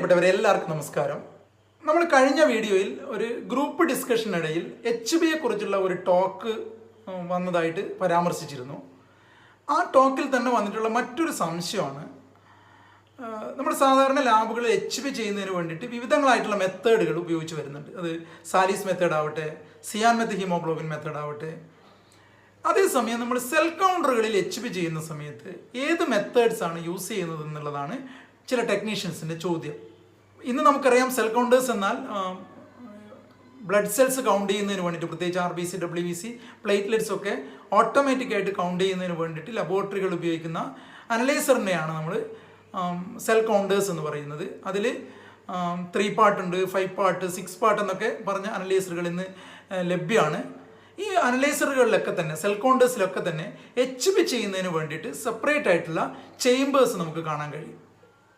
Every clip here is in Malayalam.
പ്രിയപ്പെട്ടവരെ എല്ലാവർക്കും നമസ്കാരം. നമ്മൾ കഴിഞ്ഞ വീഡിയോയിൽ ഒരു ഗ്രൂപ്പ് ഡിസ്കഷനിടയിൽ എച്ച് ബിയെ കുറിച്ചുള്ള ഒരു ടോക്ക് വന്നതായിട്ട് പരാമർശിച്ചിരുന്നു. ആ ടോക്കിൽ തന്നെ വന്നിട്ടുള്ള മറ്റൊരു സംശയമാണ് നമ്മൾ സാധാരണ ലാബുകൾ എച്ച് ബി ചെയ്യുന്നതിന് വേണ്ടിയിട്ട് വിവിധങ്ങളായിട്ടുള്ള മെത്തേഡുകൾ ഉപയോഗിച്ച് വരുന്നുണ്ട്. അത് സാലീസ് മെത്തേഡ് ആവട്ടെ സിയാൻ മെത്ത് ഹീമോഗ്ലോബിൻ മെത്തേഡ് ആവട്ടെ. അതേസമയം നമ്മൾ സെൽ കൗണ്ടറുകളിൽ എച്ച് ബി ചെയ്യുന്ന സമയത്ത് ഏത് മെത്തേഡ്സ് ആണ് യൂസ് ചെയ്യുന്നത് എന്നുള്ളതാണ് ചില ടെക്നീഷ്യൻസിന്റെ ചോദ്യം. ഇന്ന് നമുക്കറിയാം സെൽ കൗണ്ടേഴ്സ് എന്നാൽ ബ്ലഡ് സെൽസ് കൗണ്ട് ചെയ്യുന്നതിന് വേണ്ടിയിട്ട് പ്രത്യേകിച്ച് R B C W B C platelets ഒക്കെ ഓട്ടോമാറ്റിക് ആയിട്ട് കൗണ്ട് ചെയ്യുന്നതിന് വേണ്ടിയിട്ട് ലബോറട്ടറികൾ ഉപയോഗിക്കുന്ന അനലൈസറിനെയാണ് നമ്മൾ സെൽ കൗണ്ടേഴ്സ് എന്ന് പറയുന്നത്. അതിൽ ത്രീ പാർട്ട് ഉണ്ട് ഫൈവ് പാർട്ട് സിക്സ് പാർട്ട് എന്നൊക്കെ പറഞ്ഞ അനലൈസറുകൾ ഇന്ന് ലഭ്യമാണ് ഈ അനലൈസറുകളിലൊക്കെ തന്നെ സെൽ കൗണ്ടേഴ്സിലൊക്കെ തന്നെ എച്ച് പി ചെയ്യുന്നതിന് വേണ്ടിയിട്ട് സെപ്പറേറ്റ് ആയിട്ടുള്ള ചേമ്പേഴ്സ് നമുക്ക് കാണാൻ കഴിയും.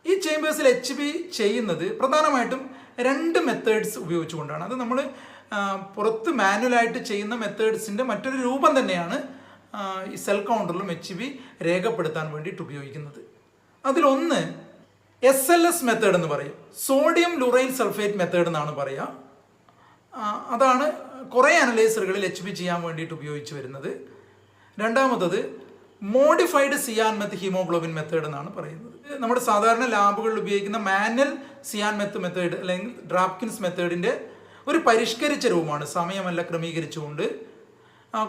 ഈ ചേമ്പേഴ്സിൽ എച്ച് പി ചെയ്യുന്നത് പ്രധാനമായിട്ടും രണ്ട് മെത്തേഡ്സ് ഉപയോഗിച്ചുകൊണ്ടാണ്. അത് നമ്മൾ പുറത്ത് മാനുവലായിട്ട് ചെയ്യുന്ന മെത്തേഡ്സിന്റെ മറ്റൊരു രൂപം തന്നെയാണ് ഈ സെൽ കൗണ്ടറിലും എച്ച് പി രേഖപ്പെടുത്താൻ വേണ്ടിയിട്ട് ഉപയോഗിക്കുന്നത്. അതിലൊന്ന് എസ് എൽ എസ് മെത്തേഡ് എന്ന് പറയും. സോഡിയം ലുറൈൽ സൾഫേറ്റ് മെത്തേഡ് എന്നാണ് പറയുക. അതാണ് കുറേ അനലൈസറുകളിൽ എച്ച് പി ചെയ്യാൻ വേണ്ടിയിട്ട് ഉപയോഗിച്ച് വരുന്നത്. രണ്ടാമത്തത് modified cyan meth haemoglobin method എന്നാണ് പറയുന്നത്. നമ്മുടെ സാധാരണ ലാബുകളിൽ ഉപയോഗിക്കുന്ന മാനുവൽ സിയാൻ മെത്ത് മെത്തേഡ് അല്ലെങ്കിൽ ഡ്രാപ്കിൻസ് മെത്തേഡിന്റെ ഒരു പരിഷ്കരിച്ച രൂപമാണ്. സമയമല്ല ക്രമീകരിച്ചുകൊണ്ട്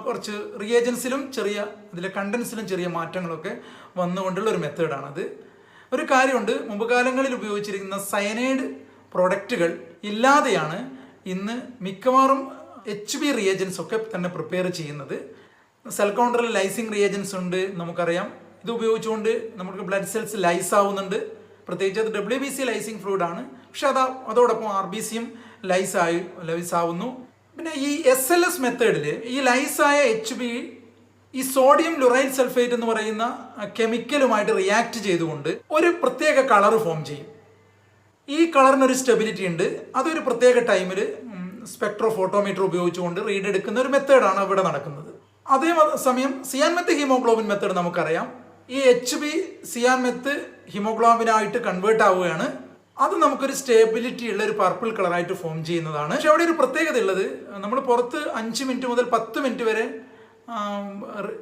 കുറച്ച് റിയേജൻസിലും ചെറിയ അതിലെ കണ്ടൻസിലും ചെറിയ മാറ്റങ്ങളൊക്കെ വന്നുകൊണ്ടുള്ള ഒരു മെത്തേഡാണത് ഒരു കാര്യമുണ്ട് മുമ്പ് കാലങ്ങളിൽ ഉപയോഗിച്ചിരിക്കുന്ന സയനൈഡ് പ്രൊഡക്റ്റുകൾ ഇല്ലാതെയാണ് ഇന്ന് മിക്കവാറും എച്ച് ബി റിയേജൻസ് ഒക്കെ തന്നെ പ്രിപ്പയർ ചെയ്യുന്നത്. സെൽ കൗണ്ടറിൽ ലൈസിങ് റിയേജൻസ് ഉണ്ട് നമുക്കറിയാം. ഇത് ഉപയോഗിച്ചുകൊണ്ട് നമുക്ക് ബ്ലഡ് സെൽസ് ലൈസ് ആവുന്നുണ്ട്. പ്രത്യേകിച്ച് അത് W B C lysing fluid ആണ്. പക്ഷെ അത് അതോടൊപ്പം ആർ ബി സിയും ലൈസ് ആയി ലൈസ് ആവുന്നു. പിന്നെ ഈ എസ് എൽ എസ് മെത്തേഡിൽ ഈ ലൈസായ എച്ച് ബി ഈ സോഡിയം ലുറൈൽ സൾഫേറ്റ് എന്ന് പറയുന്ന കെമിക്കലുമായിട്ട് റിയാക്ട് ചെയ്തുകൊണ്ട് ഒരു പ്രത്യേക കളർ ഫോം ചെയ്യും. ഈ കളറിനൊരു സ്റ്റെബിലിറ്റി ഉണ്ട്. അതൊരു പ്രത്യേക ടൈമിൽ സ്പെക്ട്രോ ഫോട്ടോമീറ്റർ ഉപയോഗിച്ചുകൊണ്ട് റീഡ് എടുക്കുന്ന ഒരു മെത്തേഡാണ് ഇവിടെ നടക്കുന്നത്. അതേ സമയം സിയാൻ മെത്ത് ഹീമോഗ്ലോബിൻ മെത്തേഡ് നമുക്കറിയാം. ഈ എച്ച് ബി സിയാൻ മെത്ത് ഹീമോഗ്ലോബിനായിട്ട് കൺവേർട്ട് ആവുകയാണ്. അത് നമുക്കൊരു സ്റ്റേബിലിറ്റി ഉള്ള ഒരു പർപ്പിൾ കളറായിട്ട് ഫോം ചെയ്യുന്നതാണ്. പക്ഷെ അവിടെ ഒരു പ്രത്യേകത ഉള്ളത്. നമ്മൾ പുറത്ത് അഞ്ച് മിനിറ്റ് മുതൽ പത്ത് മിനിറ്റ് വരെ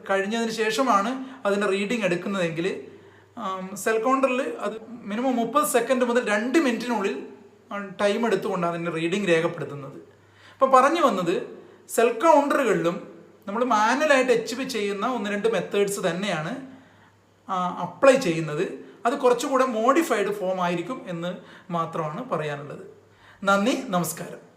കഴിഞ്ഞതിന് ശേഷമാണ് അതിന്റെ റീഡിങ് എടുക്കുന്നതെങ്കിൽ സെൽ കൗണ്ടറിൽ അത് മിനിമം മുപ്പത് സെക്കൻഡ് മുതൽ രണ്ട് മിനിറ്റിനുള്ളിൽ ടൈം എടുത്തുകൊണ്ടാണ് അതിന്റെ റീഡിങ് രേഖപ്പെടുത്തുന്നത്. അപ്പം പറഞ്ഞു വന്നത് സെൽ കൗണ്ടറുകളിലും നമ്മൾ മാനുവലായിട്ട് എച്ച് പി ചെയ്യുന്ന ഒന്ന് രണ്ട് മെത്തേഡ്സ് തന്നെയാണ് അപ്ലൈ ചെയ്യുന്നത്. അത് കുറച്ചുകൂടെ മോഡിഫൈഡ് ഫോം ആയിരിക്കും എന്ന് മാത്രമാണ് പറയാനുള്ളത്. നന്ദി നമസ്കാരം.